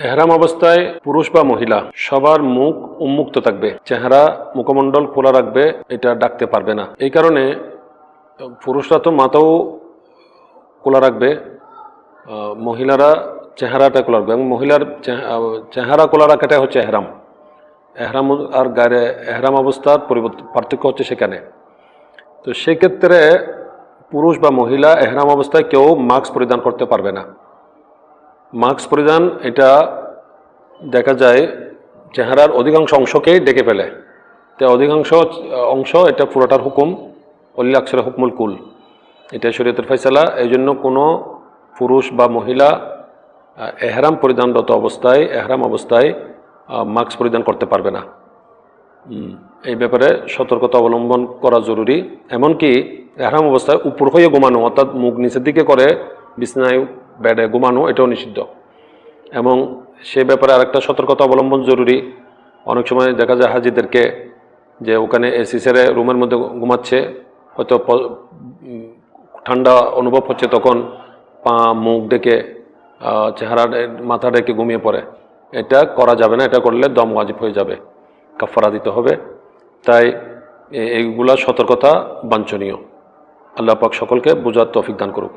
এহরাম অবস্থায় পুরুষ বা মহিলা, সবার মুখ উন্মুক্ত থাকবে। চেহারা মুখমণ্ডল খোলা রাখবে, এটা ডাকতে পারবে না। এই কারণে পুরুষরা তো মাথাও খোলা রাখবে মহিলারা চেহারাটা খোলা রাখবে এবং মহিলার চেহা- চেহারা খোলা রাখাটা হচ্ছে এহরাম। এহরাম আর গায়ে এহরাম অবস্থার পরিবর্তন পার্থক্য হচ্ছে সেখানে। তো সেক্ষেত্রে পুরুষ বা মহিলা এহরাম অবস্থায় কেউ মাস্ক পরিধান করতে পারবে না। মাস্ক পরিধান এটা দেখা যায় চেহারার অধিকাংশ অংশকেই ডেকে ফেলে। তো অধিকাংশ অংশ এটা পুরোটার হুকুম অল্লাক্ষর হুকমুল কুল। এটা শরীয়তের ফয়সালা এই জন্য কোনো পুরুষ বা মহিলা এহরাম পরিধানরত অবস্থায়, এহরাম অবস্থায় মাস্ক পরিধান করতে পারবে না। এই ব্যাপারে সতর্কতা অবলম্বন করা জরুরি। এমনকি এহরাম অবস্থায় উপর হয়ে ঘুমানো, অর্থাৎ মুখ নিচের দিকে করে, বিছনায় বেডে ঘুমানো, এটাও নিষিদ্ধ। এবং সে ব্যাপারে আরেকটা সতর্কতা অবলম্বন জরুরি। অনেক সময় দেখা যায় হাজিদেরকে যে ওখানে এসি সেরে রুমের মধ্যে ঘুমাচ্ছে, হয়তো ঠান্ডা অনুভব হচ্ছে তখন পা, মুখ ডেকে চেহারা মাথা ডেকে ঘুমিয়ে পড়ে। এটা করা যাবে না, এটা করলে দম ওয়াজিব হয়ে যাবে কাফারা দিতে হবে। তাই এইগুলা সতর্কতা বাঞ্ছনীয়। আল্লাহ পাক সকলকে বোঝার তৌফিক দান করুক।